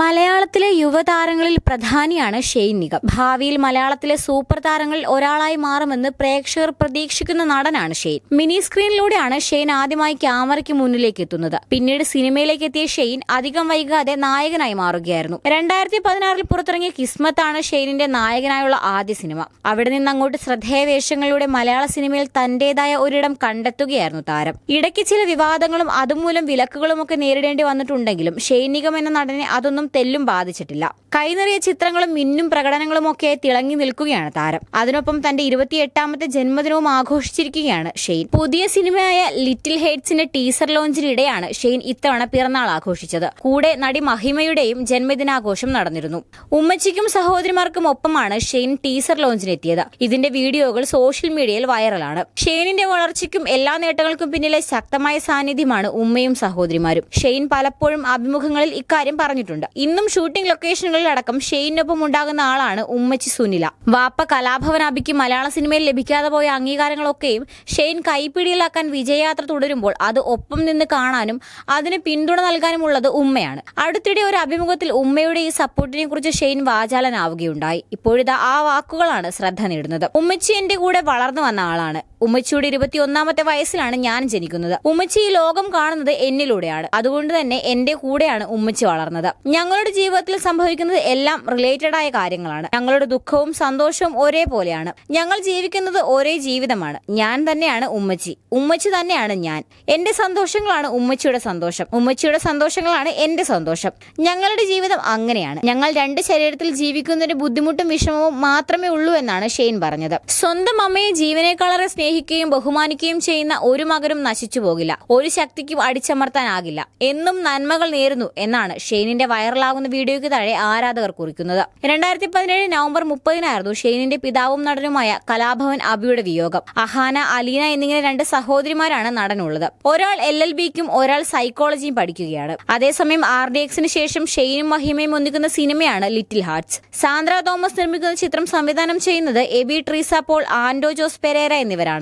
മലയാളത്തിലെ യുവതാരങ്ങളിൽ പ്രധാനിയാണ് ഷെയ്ൻ നിഗം. ഭാവിയിൽ മലയാളത്തിലെ സൂപ്പർ താരങ്ങളിൽ ഒരാളായി മാറുമെന്ന് പ്രേക്ഷകർ പ്രതീക്ഷിക്കുന്ന നടനാണ് ഷെയ്ൻ. മിനി സ്ക്രീനിലൂടെയാണ് ഷെയ്ൻ ആദ്യമായി ക്യാമറയ്ക്ക് മുന്നിലേക്ക് എത്തുന്നത്. പിന്നീട് സിനിമയിലേക്ക് എത്തിയ ഷെയ്ൻ അധികം വൈകാതെ നായകനായി മാറുകയായിരുന്നു. രണ്ടായിരത്തി പതിനാറിൽ പുറത്തിറങ്ങിയ കിസ്മത്താണ് ഷെയ്നിന്റെ നായകനായുള്ള ആദ്യ സിനിമ. അവിടെ നിന്ന് അങ്ങോട്ട് ശ്രദ്ധേയ വേഷങ്ങളിലൂടെ മലയാള സിനിമയിൽ തന്റേതായ ഒരിടം കണ്ടെത്തുകയായിരുന്നു താരം. ഇടയ്ക്ക് ചില വിവാദങ്ങളും അതുമൂലം വിലക്കുകളുമൊക്കെ നേരിടേണ്ടി വന്നിട്ടുണ്ടെങ്കിലും ഷെയ്ൻ നിഗം എന്ന നടനെ അതൊന്നും തെല്ലും ബാധിച്ചിട്ടില്ല. കൈനിറിയ ചിത്രങ്ങളും മിന്നും പ്രകടനങ്ങളും ഒക്കെ തിളങ്ങി നിൽക്കുകയാണ് താരം. അതിനൊപ്പം തന്റെ ഇരുപത്തിയെട്ടാമത്തെ ജന്മദിനവും ആഘോഷിച്ചിരിക്കുകയാണ് ഷെയ്ൻ. പുതിയ സിനിമയായ ലിറ്റിൽ ഹെയ്റ്റ്സിന്റെ ടീസർ ലോഞ്ചിനിടെയാണ് ഷെയ്ൻ ഇത്തവണ പിറന്നാൾ ആഘോഷിച്ചത്. കൂടെ നടി മഹിമയുടെയും ജന്മദിനാഘോഷം നടന്നിരുന്നു. ഉമ്മച്ചിക്കും സഹോദരിമാർക്കും ഒപ്പമാണ് ഷെയ്ൻ ടീസർ ലോഞ്ചിനെത്തിയത്. ഇതിന്റെ വീഡിയോകൾ സോഷ്യൽ മീഡിയയിൽ വൈറലാണ്. ഷെയ്നിന്റെ വളർച്ചയ്ക്കും എല്ലാ നേട്ടങ്ങൾക്കും പിന്നിലെ ശക്തമായ സാന്നിധ്യമാണ് ഉമ്മയും സഹോദരിമാരും. ഷെയ്ൻ പലപ്പോഴും അഭിമുഖങ്ങളിൽ ഇക്കാര്യം പറഞ്ഞിട്ടുണ്ട്. ഇന്നും ഷൂട്ടിംഗ് ലൊക്കേഷനുകളിലടക്കം ഷെയ്നൊപ്പം ഉണ്ടാകുന്ന ആളാണ് ഉമ്മച്ചി സുനില. വാപ്പ കലാഭവൻ അബിക്ക് മലയാള സിനിമയിൽ ലഭിക്കാതെ പോയ അംഗീകാരങ്ങളൊക്കെയും ഷെയ്ൻ കൈപ്പിടിയിലാക്കാൻ വിജയയാത്ര തുടരുമ്പോൾ അത് ഒപ്പം നിന്ന് കാണാനും അതിന് പിന്തുണ നൽകാനുമുള്ളത് ഉമ്മയാണ്. അടുത്തിടെ ഒരു അഭിമുഖത്തിൽ ഉമ്മയുടെ ഈ സപ്പോർട്ടിനെ കുറിച്ച് ഷെയ്ൻ വാചാലനാവുകയുണ്ടായി. ഇപ്പോഴിതാ ആ വാക്കുകളാണ് ശ്രദ്ധ നേടുന്നത്. ഉമ്മച്ചി എന്റെ കൂടെ വളർന്നു വന്ന ആളാണ്. ഉമ്മച്ചിയുടെ ഇരുപത്തിയൊന്നാമത്തെ വയസ്സിലാണ് ഞാൻ ജനിക്കുന്നത്. ഉമ്മച്ചി ഈ ലോകം കാണുന്നത് എന്നിലൂടെയാണ്. അതുകൊണ്ട് തന്നെ എന്റെ കൂടെയാണ് ഉമ്മച്ചി വളർന്നത്. ഞങ്ങളുടെ ജീവിതത്തിൽ സംഭവിക്കുന്നത് എല്ലാം റിലേറ്റഡ് ആയ കാര്യങ്ങളാണ്. ഞങ്ങളുടെ ദുഃഖവും സന്തോഷവും ഒരേപോലെയാണ്. ഞങ്ങൾ ജീവിക്കുന്നത് ഒരേ ജീവിതമാണ്. ഞാൻ തന്നെയാണ് ഉമ്മച്ചി. ഉമ്മച്ചി തന്നെയാണ് ഞാൻ. എന്റെ സന്തോഷങ്ങളാണ് ഉമ്മച്ചിയുടെ സന്തോഷം. ഉമ്മച്ചിയുടെ സന്തോഷങ്ങളാണ് എന്റെ സന്തോഷം. ഞങ്ങളുടെ ജീവിതം അങ്ങനെയാണ്. ഞങ്ങൾ രണ്ട് ശരീരത്തിൽ ജീവിക്കുന്നതിന് ബുദ്ധിമുട്ടും വിഷമവും മാത്രമേ ഉള്ളൂ എന്നാണ് ഷെയ്ൻ പറഞ്ഞത്. സ്വന്തം അമ്മയെ ജീവനേക്കാളറെ സ്നേഹിക്കുകയും ബഹുമാനിക്കുകയും ചെയ്യുന്ന ഒരു മകനും നശിച്ചു പോകില്ല. ഒരു ശക്തിക്കും അടിച്ചമർത്താനാകില്ല. എന്നും നന്മകൾ നേരുന്നു എന്നാണ് ഷെയ്നിന്റെ വൈറലാകുന്ന വീഡിയോയ്ക്ക് താഴെ ആരാധകർ കുറിക്കുന്നത്. രണ്ടായിരത്തി പതിനേഴ് നവംബർ മുപ്പതിനായിരുന്നു ഷെയ്നിന്റെ പിതാവും നടനുമായ കലാഭവൻ അബിയുടെ വിയോഗം. അഹാന അലീന എന്നിങ്ങനെ രണ്ട് സഹോദരിമാരാണ് നടനുള്ളത്. ഒരാൾ എൽ എൽ ബിക്കും ഒരാൾ സൈക്കോളജിയും പഠിക്കുകയാണ്. അതേസമയം ആർ ഡി എക്സിന് ശേഷം ഷെയ്നും മഹിമയും ഒന്നിക്കുന്ന സിനിമയാണ് ലിറ്റിൽ ഹാർട്സ് സാന്ദ്ര തോമസ് നിർമ്മിക്കുന്ന ചിത്രം സംവിധാനം ചെയ്യുന്നത് AB Treesa Paul Anto Jose Pereira എന്നിവരാണ്.